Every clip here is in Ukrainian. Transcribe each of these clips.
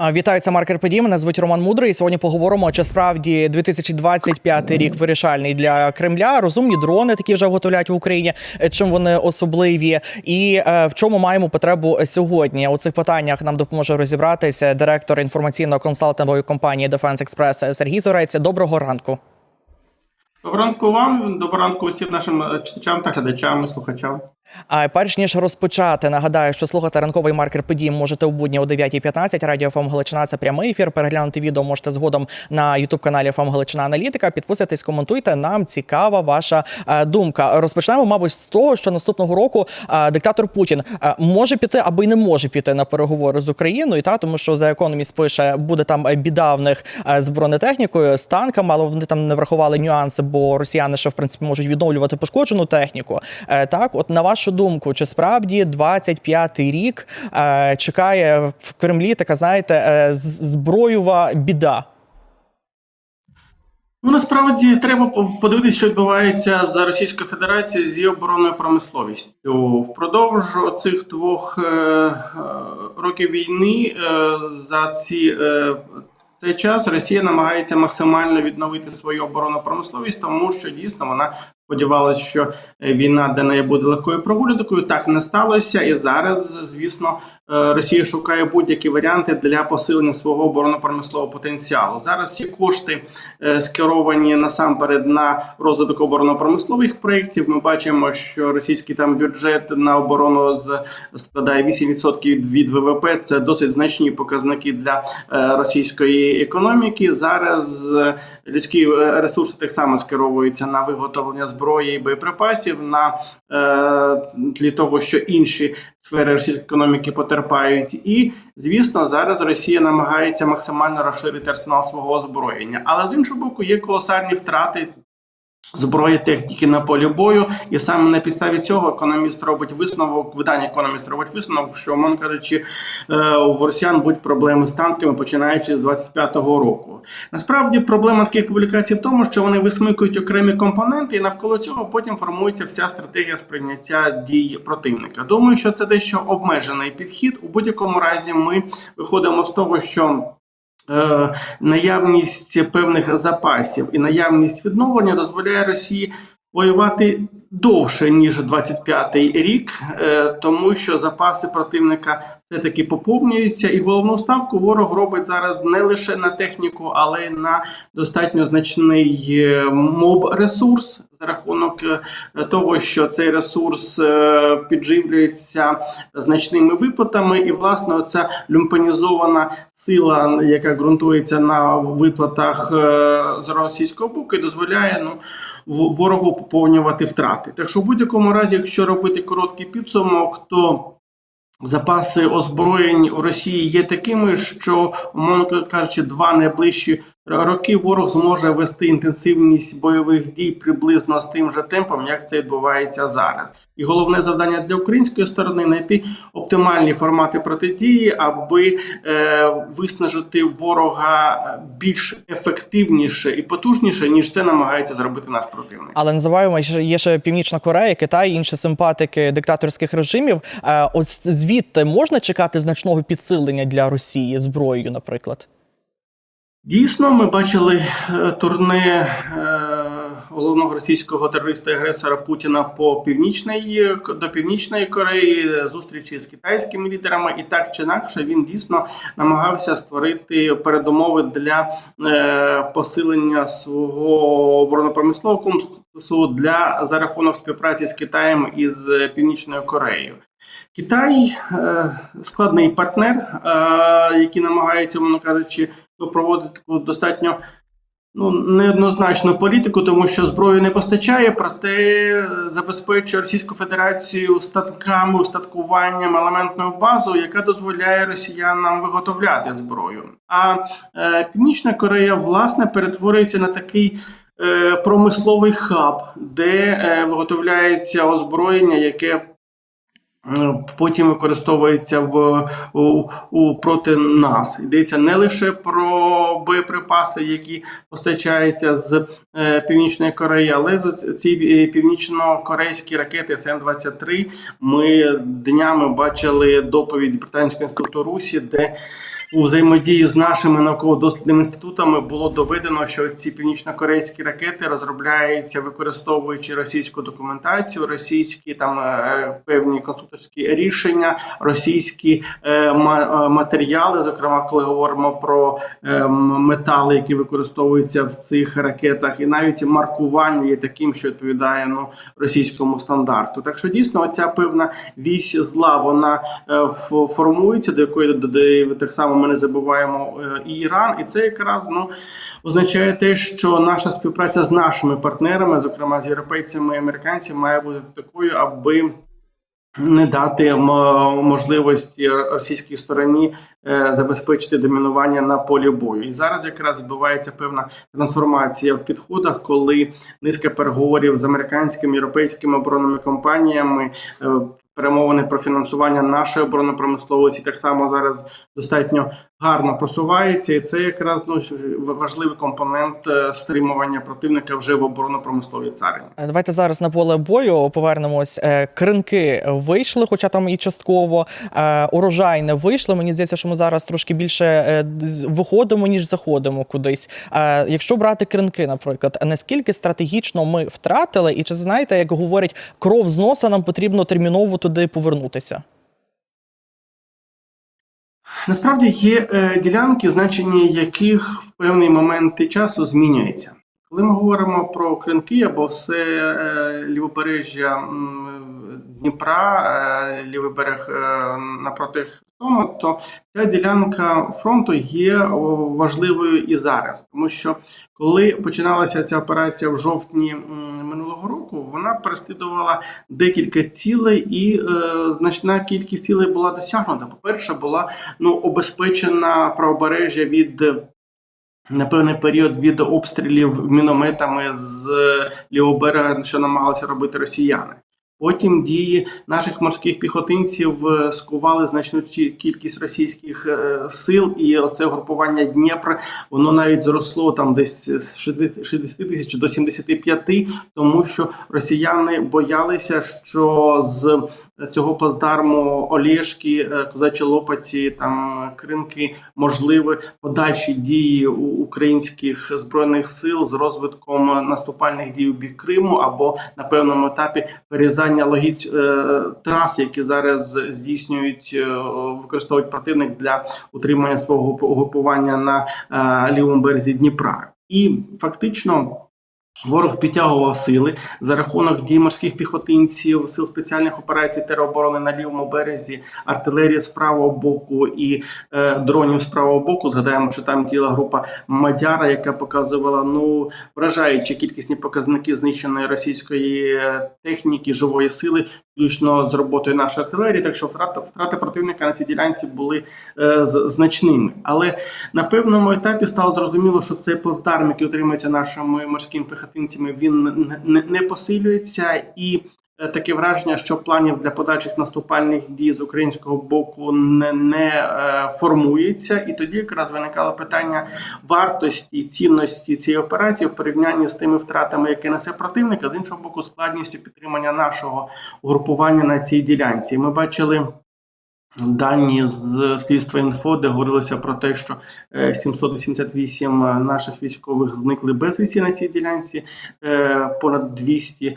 Вітаю, маркер подій. Мене звуть Роман Мудрий. І Сьогодні поговоримо, чи справді 2025 рік вирішальний для Кремля. Розумні дрони, такі вже виготовляють в Україні. е, Чим вони особливі, і е, в чому маємо потребу сьогодні? У цих питаннях нам допоможе розібратися директор інформаційно-консалтингової компанії Defense Express Сергій Зорець. Доброго ранку. Доброго ранку вам, доброго ранку усім нашим е, читачам та глядачам і слухачам. А перш ніж розпочати, нагадаю, що слухати ранковий маркер подій можете у будні о 9.15. Радіо ФМ Галичина це прямий ефір. Переглянути відео можете згодом на Ютуб каналі ФМ Галичина Аналітика. Підписуйтесь, коментуйте. Нам цікава ваша е, думка. Розпочнемо, мабуть, з того, що наступного року е, диктатор Путін е, може піти або й не може піти на переговори з Україною. Та тому, що за економіст пише, буде там біда в них з бронетехнікою, з танками, але вони там не врахували нюанси, бо росіяни ще в принципі можуть відновлювати пошкоджену техніку. Так, от на вашу думку, чи справді 25-й рік е, чекає в Кремлі така, знаєте, е, з- зброєва біда? Ну насправді треба подивитися, що відбувається з Російською Федерацією з її оборонною промисловістю. Впродовж цих двох е, е, років війни е, за ці. Е, цей час Росія намагається максимально відновити свою оборонну промисловість, тому що дійсно вона сподівалася, що е, війна для неї буде легкою прогулянкою. Так не сталося, і зараз, звісно, Росія шукає будь-які варіанти для посилення свого оборонно-промислового потенціалу. Зараз всі кошти е, скеровані насамперед на розвиток оборонно-промислових проєктів. Ми бачимо, що російський там бюджет на оборону складає 8% від ВВП. Це досить значні показники для е, російської економіки. Зараз е, людські е, ресурси так само скеровуються на виготовлення зброї і боєприпасів на е, тлі того, що інші сфери російської економіки потерпають. І звісно, зараз Росія намагається максимально розширити арсенал свого озброєння. Але з іншого боку, є колосальні втрати. Зброї техніки на полі бою, і саме на підставі цього економіст робить висновок. Видання економіст робить висновок, що мовно кажучи, е, у росіян будуть проблеми з танками, починаючи з 25-го року. Насправді проблема таких публікацій в тому, що вони висмикують окремі компоненти, і навколо цього потім формується вся стратегія сприйняття дій противника. Думаю, що це дещо обмежений підхід. У будь-якому разі ми виходимо з того, що. Е, наявність певних запасів і наявність відновлення дозволяє Росії воювати довше ніж 25-й рік, е, тому що запаси противника все таки поповнюються, і головну ставку ворог робить зараз не лише на техніку, але й на достатньо значний е, моб ресурс за рахунок е, того, що цей ресурс підживлюється значними виплатами, і власне оця люмпанізована сила, яка ґрунтується на виплатах з російського боку, дозволяє ну. Ворогу поповнювати втрати. Так що в будь-якому разі, якщо робити короткий підсумок, то запаси озброєнь у Росії є такими, що, умовно кажучи, два найближчі роки ворог зможе вести інтенсивність бойових дій приблизно з тим же темпом, як це відбувається зараз. І головне завдання для української сторони знайти оптимальні формати протидії, аби е, виснажити ворога більш ефективніше і потужніше, ніж це намагається зробити наш противник. Але не забуваємо, є ще Північна Корея, Китай, інші симпатики диктаторських режимів. Е, Ось звідти можна чекати значного підсилення для Росії зброєю, наприклад. Дійсно, ми бачили е, турне е, головного російського терориста і агресора Путіна по північної до північної Кореї, е, зустрічі з китайськими лідерами, і так чи інакше він дійсно намагався створити передумови для посилення свого оборонно-промислового комплексу для за рахунок співпраці з Китаєм і з Північною Кореєю. Китай складний партнер, який намагається, мовно кажучи, проводити таку достатньо ну, неоднозначну політику, тому що зброю не постачає, проте забезпечує Російську Федерацію статками, устаткуванням, елементною базою, яка дозволяє росіянам виготовляти зброю. А е, Північна Корея власне перетворюється на такий. е, Промисловий хаб, де е, виготовляється озброєння, яке потім використовується в у, у проти нас. Йдеться не лише про боєприпаси, які постачаються з е, північної Кореї, але ці е, північно-корейські ракети СМ-23 Ми днями бачили доповідь британського інституту Русі, де у взаємодії з нашими науково-дослідними інститутами було доведено, що ці північно-корейські ракети розробляються використовуючи російську документацію, російські там е, певні конструкторські рішення, російські е, е, матеріали. Зокрема, коли говоримо про е, метали, які використовуються в цих ракетах, і навіть маркування є таким, що відповідає ну російському стандарту. Так що дійсно оця певна вісь зла вона формується, до якої так само ми не забуваємо е, і Іран, і це якраз ну означає те, що наша співпраця з нашими партнерами, зокрема з європейцями і американцями, має бути такою, аби не дати можливості російській стороні е, забезпечити домінування на полі бою. І зараз якраз відбувається певна трансформація в підходах, коли низка переговорів з американськими європейськими оборонними компаніями. Перемовини про фінансування нашої оборонопромисловості так само зараз достатньо гарно просувається, і це якраз ну важливий компонент е, стримування противника вже в оборонно-промисловій царині. Е, Давайте зараз на поле бою повернемось. Е, Кринки вийшли, хоча там і частково урожай не вийшли. Мені здається, що ми зараз трошки більше виходимо ніж заходимо кудись. Якщо брати кринки, наприклад, наскільки стратегічно ми втратили, і чи знаєте, як говорять, кров з носа нам потрібно терміново туди повернутися? Насправді є е, ділянки, значення яких в певний момент часу змінюється. Коли ми говоримо про кринки або все е, лівобережжя Дніпра, е, лівий берег е, напроти Херсону, то ця ділянка фронту є важливою і зараз, тому що коли починалася ця операція в жовтні минулого року, вона переслідувала декілька цілей, і е, значна кількість цілей була досягнута. По-перше, була ну обезпечена правобережжя від на певний період від обстрілів мінометами з лівого берега, що намагалися робити росіяни. Потім дії наших морських піхотинців е, скували значну кількість російських е, сил, і оце групування Дніпр воно навіть зросло там десь з 60 60 тисяч до 75, тому що росіяни боялися, що з цього плацдарму Олєшки, е, Козачі Лопаті, там Кринки, можливі подальші дії українських збройних сил з розвитком наступальних дій у бік Криму або на певному етапі перерізання логіч е, трас, які зараз здійснюють е, використовують противник для утримання свого угрупування на лівому березі Дніпра, і фактично. Ворог підтягував сили за рахунок дій морських піхотинців, сил спеціальних операцій тероборони на лівому березі, артилерії з правого боку і е, дронів з правого боку. Згадаємо, що там діла група Мадяра, яка показувала ну вражаючі кількісні показники знищеної російської е, техніки, живої сили, включно з роботою нашої артилерії. Так що втрати, втрати противника на цій ділянці були е, значними. Але на певному етапі стало зрозуміло, що цей плацдарм, який отримується нашими морськими пехотинцями, він не, не, не посилюється і. Е, Таке враження, що планів для подальших наступальних дій з українського боку не, не е, формується, і тоді якраз виникало питання вартості цінності цієї операції в порівнянні з тими втратами, які несе противник, а з іншого боку, складністю підтримання нашого угрупування на цій ділянці. Ми бачили дані з слідства інфо, де говорилося про те, що е, 788 наших військових зникли безвісті на цій ділянці, е, понад 200 е,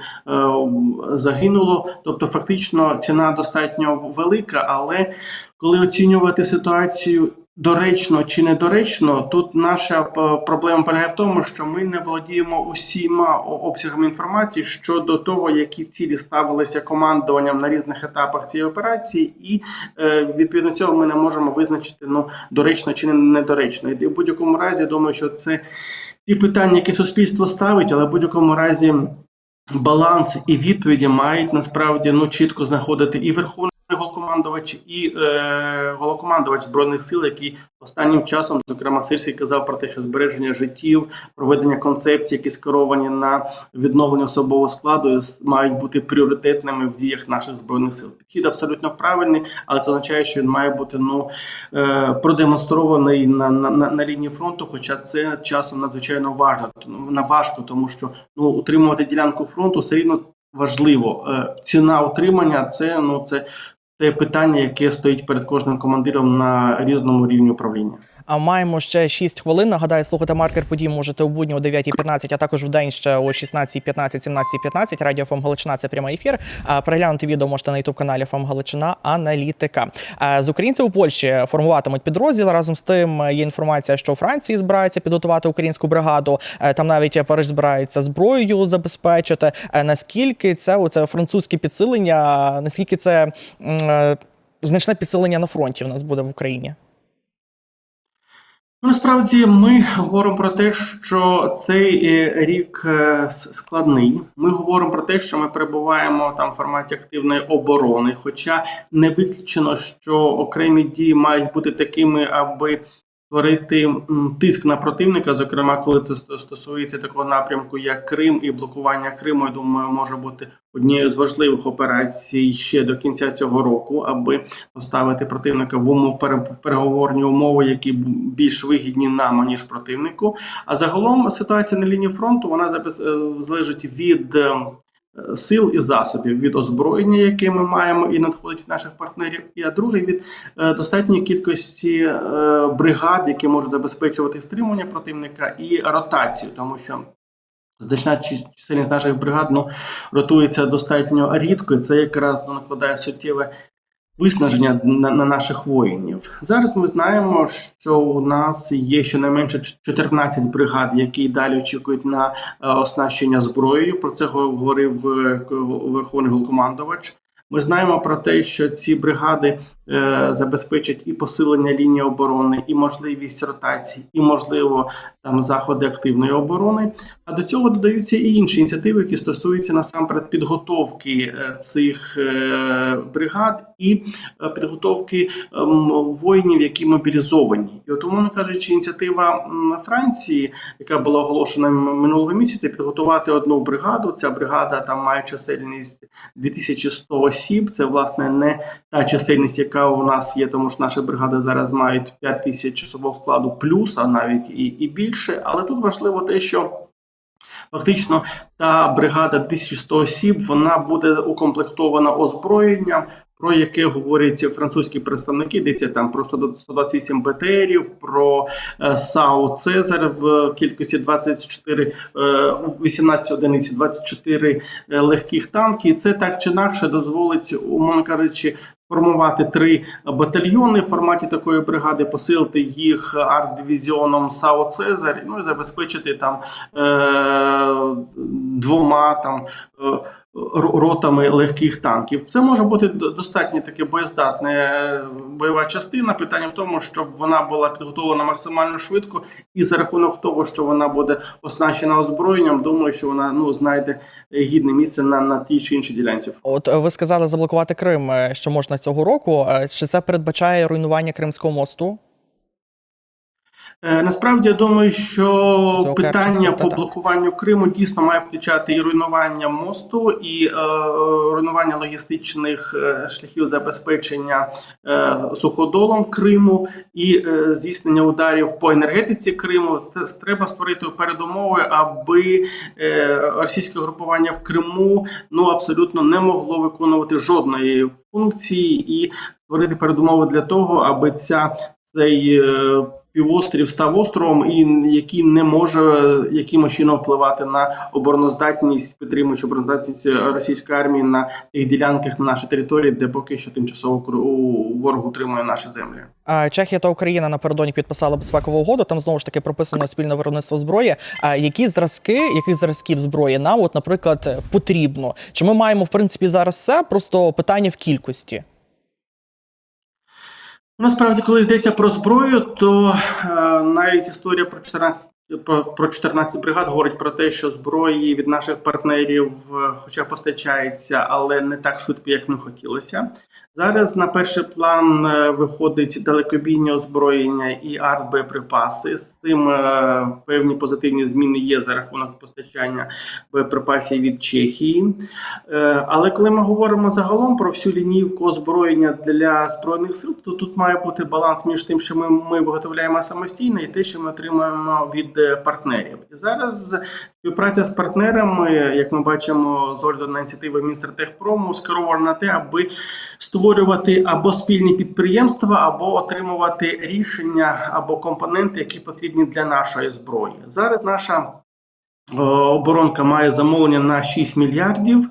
загинуло. Тобто, фактично, ціна достатньо велика, але коли оцінювати ситуацію. Доречно чи недоречно, тут наша проблема полягає в тому, що ми не володіємо усіма обсягами інформації щодо того, які цілі ставилися командуванням на різних етапах цієї операції, і е, відповідно цього ми не можемо визначити ну доречно чи недоречно. І в будь-якому разі думаю, що це ті питання, які суспільство ставить, але в будь-якому разі баланс і відповіді мають насправді ну чітко знаходити і верховний головкомандувач, і е, головкомандувач збройних сил, який останнім часом, зокрема, Сирський казав про те, що збереження життів, проведення концепцій, які скеровані на відновлення особового складу, мають бути пріоритетними в діях наших збройних сил. Підхід абсолютно правильний, але це означає, що він має бути ну е, продемонстрований на, на, на, на лінії фронту. Хоча це часом надзвичайно важно, на важко, тому що ну утримувати ділянку фронту все рівно важливо. Е, ціна утримання це ну це те питання, яке стоїть перед кожним командиром на різному рівні управління. А маємо ще 6 хвилин. Нагадаю, слухати маркер подій можете у будні о 9.15, а також в день ще о 16.15, 17.15. Радіо ФМ Галичина це прямий ефір. Переглянути відео можете на ютуб каналі ФМ Галичина Аналітика. З українців у Польщі формуватимуть підрозділ. Разом з тим є інформація, що у Франції збираються підготувати українську бригаду. Е, Там навіть Париж збирається зброєю забезпечити. Е, Наскільки це оце французьке підсилення? Наскільки це е, значне підсилення на фронті в нас буде в Україні? Насправді ми говоримо про те, що цей е, рік е, складний. Ми говоримо про те, що ми перебуваємо там в форматі активної оборони. Хоча не виключено, що окремі дії мають бути такими, аби створити тиск на противника, зокрема, коли це стосується такого напрямку, як Крим і блокування Криму. Я думаю, може бути однією з важливих операцій ще до кінця цього року, аби поставити противника в умов пере- переговорні умови, які більш вигідні нам ніж противнику. А загалом ситуація на лінії фронту вона е, залежить від е, е, сил і засобів, від озброєння, яке ми маємо і надходить від наших партнерів. І а друге від е, достатньої кількості е, бригад, які можуть забезпечувати стримування противника і ротацію, тому що. Значна чис- чисельність наших бригад ну, ротується достатньо рідко, і це якраз ну, накладає суттєве виснаження на, на наших воїнів. Зараз ми знаємо, що у нас є щонайменше 14 бригад, які далі очікують на е, оснащення зброєю. Про це говорив е, верховний головнокомандувач. Ми знаємо про те, що ці бригади е, забезпечать і посилення лінії оборони, і можливість ротації, і можливо там заходи активної оборони. А до цього додаються і інші ініціативи, які стосуються насамперед підготовки е, цих е, бригад і е, підготовки ем, воїнів, які мобілізовані. І от, умовно кажучи, ініціатива Франції, яка була оголошена минулого місяця, підготувати одну бригаду. Ця бригада там має чисельність 2100 осіб. Це власне не та чисельність, яка у нас є, тому що наші бригади зараз мають 5 тисяч особового складу плюс, а навіть і, і більше. Але тут важливо те, що Фактично, та бригада 1100 осіб вона буде укомплектована озброєнням, про яке говорять французькі представники. Йдеться там про 128 БТРів, про е, САУ Цезар в кількості 24, е, 18 одиниць, 24 е, легких танки. І це так чи інакше дозволить, умовно кажучи, формувати три батальйони в форматі такої бригади, посилити їх арт-дивізіоном САУ Цезар, ну і забезпечити там е, двома там. Ро- Ротами легких танків це може бути достатньо таке боєздатна е, бойова частина. Питання в тому, щоб вона була підготовлена максимально швидко, і за рахунок того, що вона буде оснащена озброєнням, думаю, що вона ну знайде гідне місце на, на тій чи іншій ділянці. От е, ви сказали заблокувати Крим, е, що можна цього року. Чи це передбачає руйнування Кримського мосту? Е, Насправді я думаю, що Це питання по блокуванню Криму дійсно має включати і руйнування мосту, і е, руйнування логістичних е, шляхів забезпечення е, суходолом Криму, і е, здійснення ударів по енергетиці Криму. Це треба створити передумови, аби е, російське групування в Криму ну абсолютно не могло виконувати жодної функції і створити передумови для того, аби ця цей е, півострів став островом, і який не може якимось чином впливати на обороноздатність, підтримуючи обороноздатність російської армії на тих ділянках на нашій території, де поки що тимчасово ворог утримує наші землі. А Чехія та Україна напередодні підписали безпекову угоду. Там знову ж таки прописано спільне виробництво зброї. А які зразки, яких зразків зброї нам, от, наприклад, потрібно? Чи ми маємо в принципі зараз все? Просто питання в кількості. Насправді, коли йдеться про зброю, то е, навіть історія про 14 про, про 14 бригад говорить про те, що зброї від наших партнерів, е, хоча постачається, але не так швидко, як ми хотілося. Зараз на перший план е, виходить далекобійні озброєння і арт-боєприпаси. З цим е, певні позитивні зміни є за рахунок постачання боєприпасів від Чехії. Але коли ми говоримо загалом про всю лінійку озброєння для збройних сил, то тут має бути баланс між тим, що ми, ми виготовляємо самостійно, і те, що ми отримуємо від партнерів. І зараз співпраця з партнерами, як ми бачимо, з огляду на ініціативи Мінстратегпрому, скерована на те, аби створювати або спільні підприємства, або отримувати рішення або компоненти, які потрібні для нашої зброї. Зараз наша е, оборонка має замовлення на 6 мільярдів.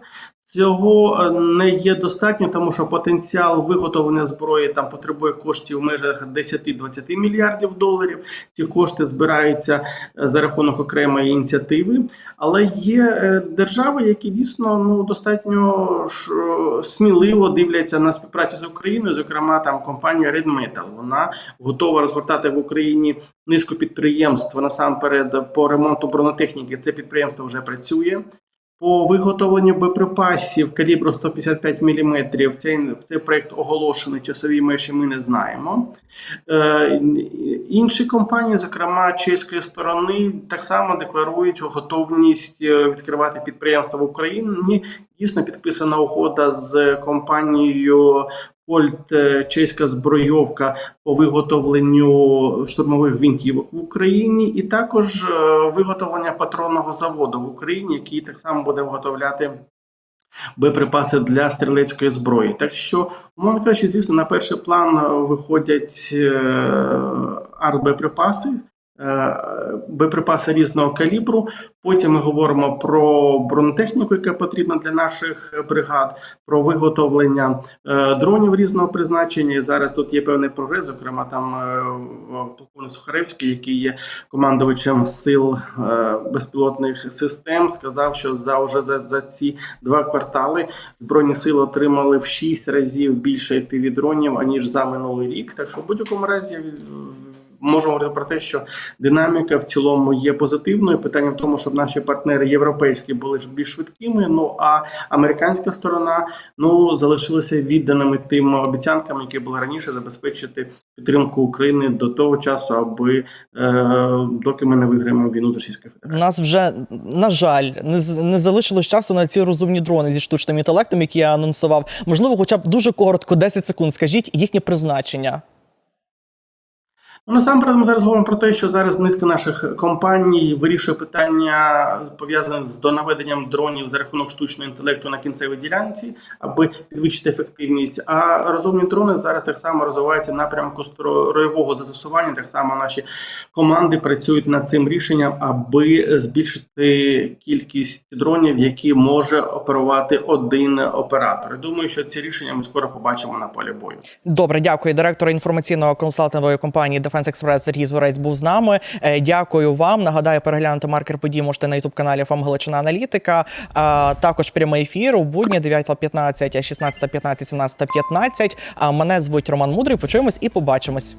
Цього е, не є достатньо, тому що потенціал виготовлення зброї там потребує коштів в межах 10-20 мільярдів доларів. Ці кошти збираються е, за рахунок окремої ініціативи. Але є е, держави, які дійсно ну достатньо сміливо дивляться на співпрацю з Україною. Зокрема, там компанія Red Metal. Вона готова розгортати в Україні низку підприємств насамперед по ремонту бронетехніки. Це підприємство вже працює. По виготовленню боєприпасів калібру 155 мм цей, цей проект оголошений. Часові межі ми не знаємо. Е, інші компанії, зокрема чеської сторони, так само декларують готовність е, відкривати підприємства в Україні. Дійсно підписана угода з компанією Кольт е, чеська збройовка по виготовленню штурмових гвинтівок в Україні, і також е, виготовлення патронного заводу в Україні, який так само буде виготовляти боєприпаси для стрілецької зброї. Так що, умовно кажучи, звісно, на перший план е, виходять артбоєприпаси, боєприпаси різного калібру. Потім ми говоримо про бронетехніку, яка потрібна для наших бригад, про виготовлення е, дронів різного призначення. І зараз тут є певний прогрес. Зокрема, там е, полковник Сухаревський, який є командувачем сил е, безпілотних систем, сказав, що за вже за, за ці два квартали збройні сили отримали в 6 разів більше fpv дронів аніж за минулий рік. Так що в будь-якому разі. Можемо говорити про те, що динаміка в цілому є позитивною. Питання в тому, щоб наші партнери європейські були більш швидкими. Ну а американська сторона ну залишилася відданими тим обіцянкам, які були раніше забезпечити підтримку України до того часу, аби е, доки ми не виграємо війну з Російською Федерацією. нас вже на жаль не не залишилось часу на ці розумні дрони зі штучним інтелектом, які я анонсував. Можливо, хоча б дуже коротко, 10 секунд. Скажіть їхнє призначення. Ну, насамперед, ми зараз говоримо про те, що зараз низка наших компаній вирішує питання пов'язане з донаведенням дронів за рахунок штучного інтелекту на кінцевій ділянці, аби підвищити ефективність. А розумні дрони зараз так само розвиваються напрямку строєвого застосування. Так само наші команди працюють над цим рішенням, аби збільшити кількість дронів, які може оперувати один оператор. Думаю, що ці рішення ми скоро побачимо на полі бою. Добре, дякую. Директор інформаційного консалтингової компанії Defense Експрес Сергій Зворець був з нами. Е, Дякую вам. Нагадаю, переглянути маркер подій можете на ютуб каналі ФАМ Галичина Аналітика. Також прямий ефір у будні 9.15, 16.15, 17.15. А мене звуть Роман Мудрий. Почуємось і побачимось.